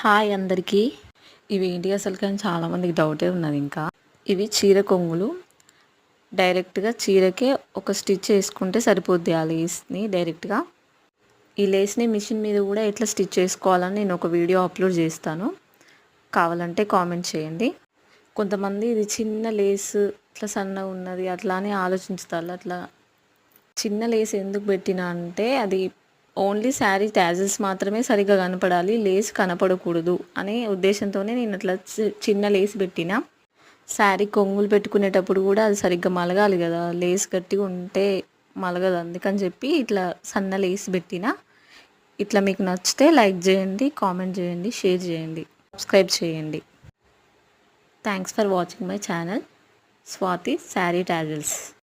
Hi అందరికీ. ఇవి ఏంటి అసలు కానీ చాలామందికి డౌటే ఉన్నది ఇంకా. ఇవి చీర కొంగులు. డైరెక్ట్గా చీరకే ఒక స్టిచ్ వేసుకుంటే సరిపోద్ది ఆ లేస్ని డైరెక్ట్గా. ఈ లేస్ని మిషన్ మీద కూడా ఎట్లా స్టిచ్ చేసుకోవాలని నేను ఒక వీడియో అప్లోడ్ చేస్తాను. కావాలంటే కామెంట్ చేయండి. కొంతమంది ఇది చిన్న లేస్ ఇట్లా సన్నగా ఉన్నది అట్లా అని ఆలోచించుతారు. అట్లా చిన్న లేస్ ఎందుకు పెట్టినా అంటే అది ఓన్లీ శారీ ట్యాజెస్ మాత్రమే సరిగ్గా కనపడాలి లేస్ కనపడకూడదు అనే ఉద్దేశంతోనే నేను అట్లా చి- చిన్న లేస్ పెట్టిన. శారీ కొంగులు పెట్టుకునేటప్పుడు కూడా అది సరిగ్గా మలగాలి కదా లేస్ గట్టిగా ఉంటే మలగదు అందుకని చెప్పి ఇట్లా సన్న లేస్ పెట్టిన. ఇట్లా మీకు నచ్చితే లైక్ చేయండి కామెంట్ చేయండి షేర్ చేయండి సబ్స్క్రైబ్ చేయండి. Thanks for watching my channel. Swathi sari tassels.